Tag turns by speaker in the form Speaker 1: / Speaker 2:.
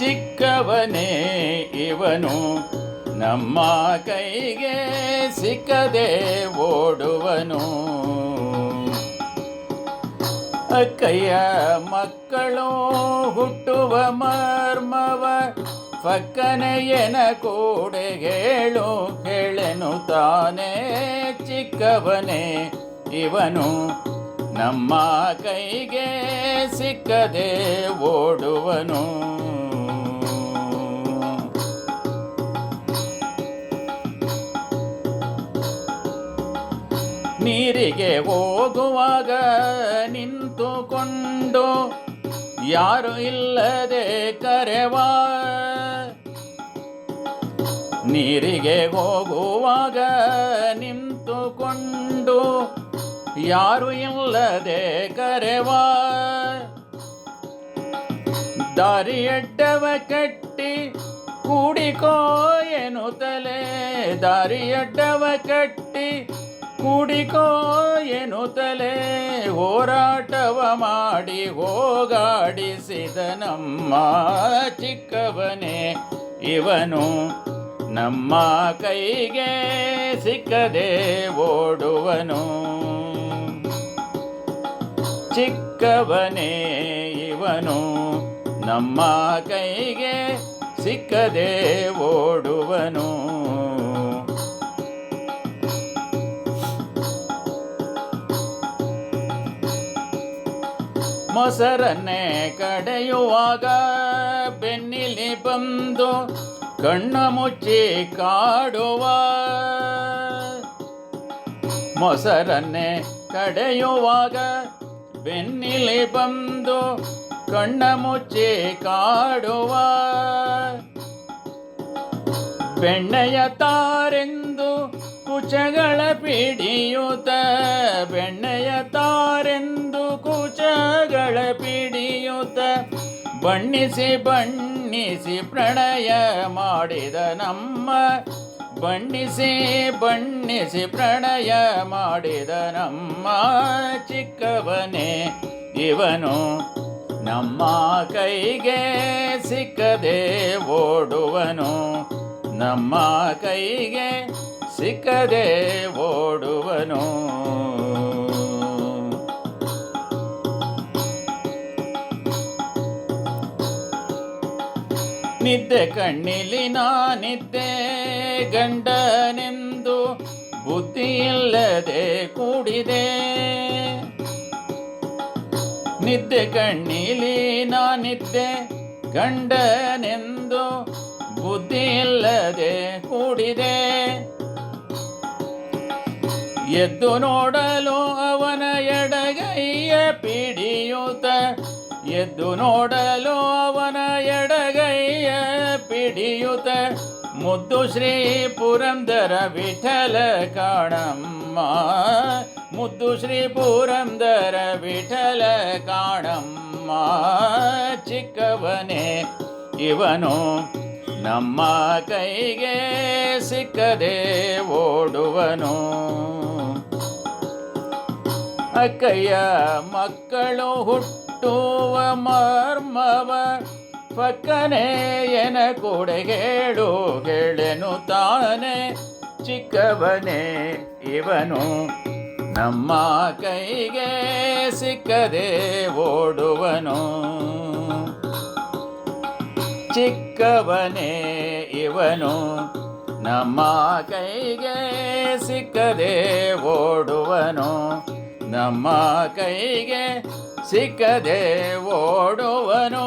Speaker 1: ಚಿಕ್ಕವನೇ ಇವನು. ನಮ್ಮ ಕೈಗೆ ಸಿಕ್ಕದೆ ಓಡುವನು. ಅಕ್ಕಯ್ಯ ಮಕ್ಕಳು ಹುಟ್ಟುವ ಮರ್ಮವ ಪಕ್ಕನೆಯನ ಕೂಡೆ ಹೇಳು, ಹೇಳೆನು ತಾನೇ ಚಿಕ್ಕವನೇ ಇವನು. ನಮ್ಮ ಕೈಗೆ ಸಿಕ್ಕದೆ ಓಡುವನು. ನೀರಿಗೆ ಹೋಗುವಾಗ ನಿಂತುಕೊಂಡು ಯಾರು ಇಲ್ಲದೆ ಕರೆವ. ನೀರಿಗೆ ಹೋಗುವಾಗ ನಿಂತುಕೊಂಡು ಯಾರು ಇಲ್ಲದೆ ಕರೆವ. ದಾರಿಯಡ್ಡವ ಕಟ್ಟಿ ಕೂಡಿಕೋ ಎನ್ನುತ್ತಲೇ ದಾರಿಯಡ್ಡವ ಕಟ್ಟಿ ಕೂಡಿಕೋ ಎನ್ನುತ್ತಲೇ ಹೋರಾಟವ ಮಾಡಿ ಹೋಗಾಡಿಸಿದ ನಮ್ಮ ಚಿಕ್ಕವನೇ ಇವನು. ನಮ್ಮ ಕೈಗೆ ಸಿಕ್ಕದೆ ಓಡುವನು. ಚಿಕ್ಕವನೇ ಇವನು. ನಮ್ಮ ಕೈಗೆ ಸಿಕ್ಕದೆ ಓಡುವನು. ಮೊಸರನ್ನೇ ಕಡೆಯುವಾಗ ಬೆನ್ನಿಲಿ ಬಂದು ಕಣ್ಣ ಮುಚ್ಚಿ ಕಾಡುವ. ಮೊಸರನ್ನೇ ಕಡೆಯುವಾಗ ಬೆನ್ನಿಲಿ ಬಂದು ಕಣ್ಣ ಮುಚ್ಚಿ ಕಾಡುವ. ಬೆಣ್ಣೆಯ ತಾರೆಂದು ಕುಚಗಳ ಪಿಡಿಯುತ್ತ ಬಣ್ಣಿಸಿ ಬಣ್ಣಿಸಿ ಪ್ರಣಯ ಮಾಡಿದ ನಮ್ಮ ಬಣ್ಣಿಸಿ ಬಣ್ಣಿಸಿ ಪ್ರಣಯ ಮಾಡಿದ ನಮ್ಮ ಚಿಕ್ಕವನೇ ಇವನು. ನಮ್ಮ ಕೈಗೆ ಸಿಕ್ಕದೆ ಓಡುವನು. ನಮ್ಮ ಕೈಗೆ ಸಿಕ್ಕದೆ ಓಡುವನು. ನಿದ್ದೆ ಕಣ್ಣಿಲಿ ನಾನಿದ್ದೆ. ಗಂಡನೆಂದು ಬುದ್ಧಿ ಇಲ್ಲದೆ ಕೂಡಿದೆ. ನಿದ್ದೆ ಕಣ್ಣಿಲಿ ನಾನಿದ್ದೆ. ಗಂಡನೆಂದು ಬುದ್ಧಿ ಇಲ್ಲದೆ ಕೂಡಿದೆ. ಎದ್ದು ನೋಡಲು ಅವನ ಎಡಗೈಯ ಪಿಡಿಯುತ್ತ ಎದ್ದು ನೋಡಲು ಅವನ ಎಡಗೈಯ ಪಿಡಿಯುತ. ಮುದ್ದು ಶ್ರೀ ಪುರಂದರ ವಿಠಲ ಕಾಣಮ್ಮ. ಮುದ್ದು ಶ್ರೀ ಪುರಂದರ ವಿಠಲ ಕಾಣಮ್ಮ. ಚಿಕ್ಕವನೇ, ಇವನು ನಮ್ಮ ಕೈಗೆ ಸಿಕ್ಕದೆ ಓಡುವನು. ಅಕ್ಕಯ್ಯ ಮಕ್ಕಳು ಹುಟ್ಟುವ ಮರ್ಮವ ಪಕ್ಕನೆ ಎನ ಕೊಡೆಗೇಡು ಹೇಳೆನು ತಾನೆ ಚಿಕ್ಕವನೇ ಇವನು. ನಮ್ಮ ಕೈಗೆ ಸಿಕ್ಕದೆ ಓಡುವನು. ಚಿಕ್ಕವನೇ ಇವನು. ನಮ್ಮ ಕೈಗೆ ಸಿಕ್ಕದೆ ಓಡುವನು. ನಮ್ಮ ಕೈಗೆ ಸಿಕ್ಕದೆ ಓಡುವನು.